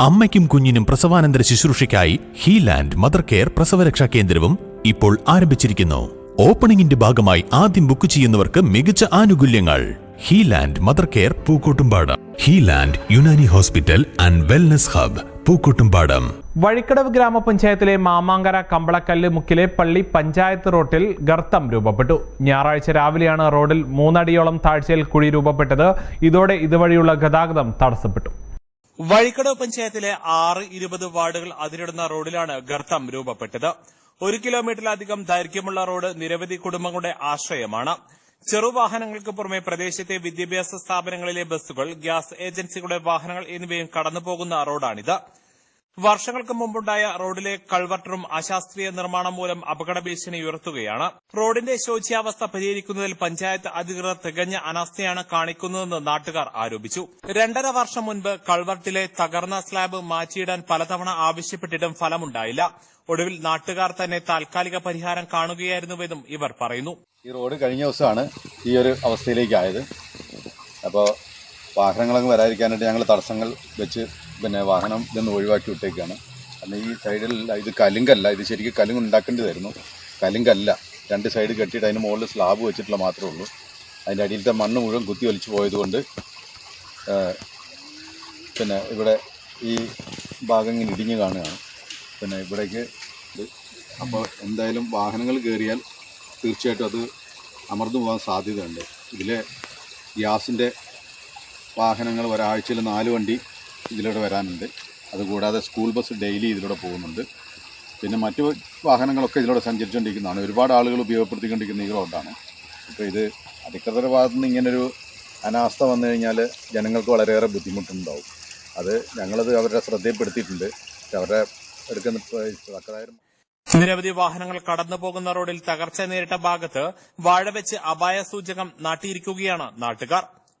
അമ്മയ്ക്കും കുഞ്ഞിനും പ്രസവാനന്തര ശുശ്രൂഷയ്ക്കായി ഹീലാൻഡ് mother care പ്രസവരക്ഷാ കേന്ദ്രവും ഇപ്പോൾ ആരംഭിച്ചിരിക്കുന്നു. ഓപ്പണിംഗിന്റെ ഭാഗമായി ആദ്യം ബുക്ക് ചെയ്യുന്നവർക്ക് മികച്ച ആനുകൂല്യങ്ങൾ. Highland mother care Pookkottumpadam. Highland Unani hospital and wellness hub Pookkottumpadam. Vazhikkadavu ഗ്രാമപഞ്ചായത്തിലെ മാമാങ്കര കമ്പളക്കല്ല് മുക്കിലെ പള്ളി പഞ്ചായത്ത് റോട്ടിൽ ഗർത്തം രൂപപ്പെട്ടു. ഞായറാഴ്ച രാവിലെയാണ് റോഡിൽ മൂന്നടിയോളം താഴ്ചയിൽ കുഴി രൂപപ്പെട്ടത്. ഇതോടെ ഇതുവഴിയുള്ള ഗതാഗതം തടസ്സപ്പെട്ടു. വഴിക്കടവ് പഞ്ചായത്തിലെ ആറ് ഇരുപത് വാർഡുകൾ അതിരിടുന്ന റോഡിലാണ് ഗർത്തം രൂപപ്പെട്ടത്. ഒരു കിലോമീറ്ററിലധികം ദൈർഘ്യമുള്ള റോഡ് നിരവധി കുടുംബങ്ങളുടെ ആശ്രയമാണ്. ചെറുവാഹനങ്ങൾക്ക് പുറമെ പ്രദേശത്തെ വിദ്യാഭ്യാസ സ്ഥാപനങ്ങളിലെ ബസ്സുകൾ ഗ്യാസ് ഏജൻസികളുടെ വാഹനങ്ങൾ എന്നിവയും കടന്നുപോകുന്ന റോഡാണിത്. വർഷങ്ങൾക്ക് മുമ്പുണ്ടായ റോഡിലെ കൾവർട്ടറും അശാസ്ത്രീയ നിർമ്മാണം മൂലം അപകട ഭീഷണി ഉയർത്തുകയാണ്. റോഡിന്റെ ശോച്യാവസ്ഥ പരിഹരിക്കുന്നതിൽ പഞ്ചായത്ത് അധികൃതർ തികഞ്ഞ അനാസ്ഥയാണ് കാണിക്കുന്നതെന്ന് നാട്ടുകാർ ആരോപിച്ചു. രണ്ടര വർഷം മുൻപ് കൾവർട്ടിലെ തകർന്ന സ്ലാബ് മാറ്റിയിടാൻ പലതവണ ആവശ്യപ്പെട്ടിട്ടും ഫലമുണ്ടായില്ല. ഒടുവിൽ നാട്ടുകാർ തന്നെ താൽക്കാലിക പരിഹാരം കാണുകയായിരുന്നുവെന്നും ഇവർ പറയുന്നു. ഈ റോഡ് കഴിഞ്ഞ ദിവസമാണ് ഈ ഒരു അവസ്ഥയിലേക്കായത് അപ്പോൾ വാഹനങ്ങളങ്ങ് വരാതിരിക്കാനായിട്ട് ഞങ്ങൾ തടസ്സങ്ങൾ വെച്ച് പിന്നെ വാഹനം ഇതൊന്ന് ഒഴിവാക്കി വിട്ടേക്കാണ്. അന്ന് ഈ സൈഡിൽ ഇത് കലുങ്കല്ല ഇത് ശരിക്കും കലുങ്ക് ഉണ്ടാക്കേണ്ടതായിരുന്നു കലുങ്കല്ല രണ്ട് സൈഡ് കെട്ടിയിട്ട് അതിന് മുകളിൽ സ്ലാബ് വെച്ചിട്ടുള്ള മാത്രമേ ഉള്ളൂ. അതിന്റെ അടിയിലത്തെ മണ്ണ് മുഴുവൻ കുത്തി വലിച്ചു പോയതുകൊണ്ട് പിന്നെ ഇവിടെ ഈ ഭാഗം ഇങ്ങനെ ഇടിഞ്ഞ് കാണുകയാണ്. പിന്നെ ഇവിടേക്ക് അപ്പോൾ എന്തായാലും വാഹനങ്ങൾ കയറിയാൽ തീർച്ചയായിട്ടും അത് അമർന്നു പോകാൻ സാധ്യതയുണ്ട്. ഇതിലെ ഗ്യാസിന്റെ വാഹനങ്ങൾ ഒരാഴ്ചയിൽ നാല് വണ്ടി ഇതിലൂടെ വരാനുണ്ട്. അതുകൂടാതെ സ്കൂൾ ബസ് ഡെയിലി ഇതിലൂടെ പോകുന്നുണ്ട്. പിന്നെ മറ്റു വാഹനങ്ങളൊക്കെ ഇതിലൂടെ സഞ്ചരിച്ചുകൊണ്ടിരിക്കുന്നതാണ്. ഒരുപാട് ആളുകൾ ഉപയോഗപ്പെടുത്തിക്കൊണ്ടിരിക്കുന്ന ഈ റോഡാണ്. അപ്പോൾ ഇത് അധികൃതരുടെ ഭാഗത്തു നിന്ന് ഇങ്ങനൊരു അനാസ്ഥ വന്നു കഴിഞ്ഞാൽ ജനങ്ങൾക്ക് വളരെയേറെ ബുദ്ധിമുട്ടുണ്ടാവും. അത് ഞങ്ങളത് അവരുടെ ശ്രദ്ധയിൽപ്പെടുത്തിയിട്ടുണ്ട്. അവരുടെ എടുക്കുന്ന നിരവധി വാഹനങ്ങൾ കടന്നുപോകുന്ന റോഡിൽ തകർച്ച നേരിട്ട ഭാഗത്ത് വാഴ വെച്ച് അപായ സൂചകം നാട്ടിയിരിക്കുകയാണ് നാട്ടുകാർ.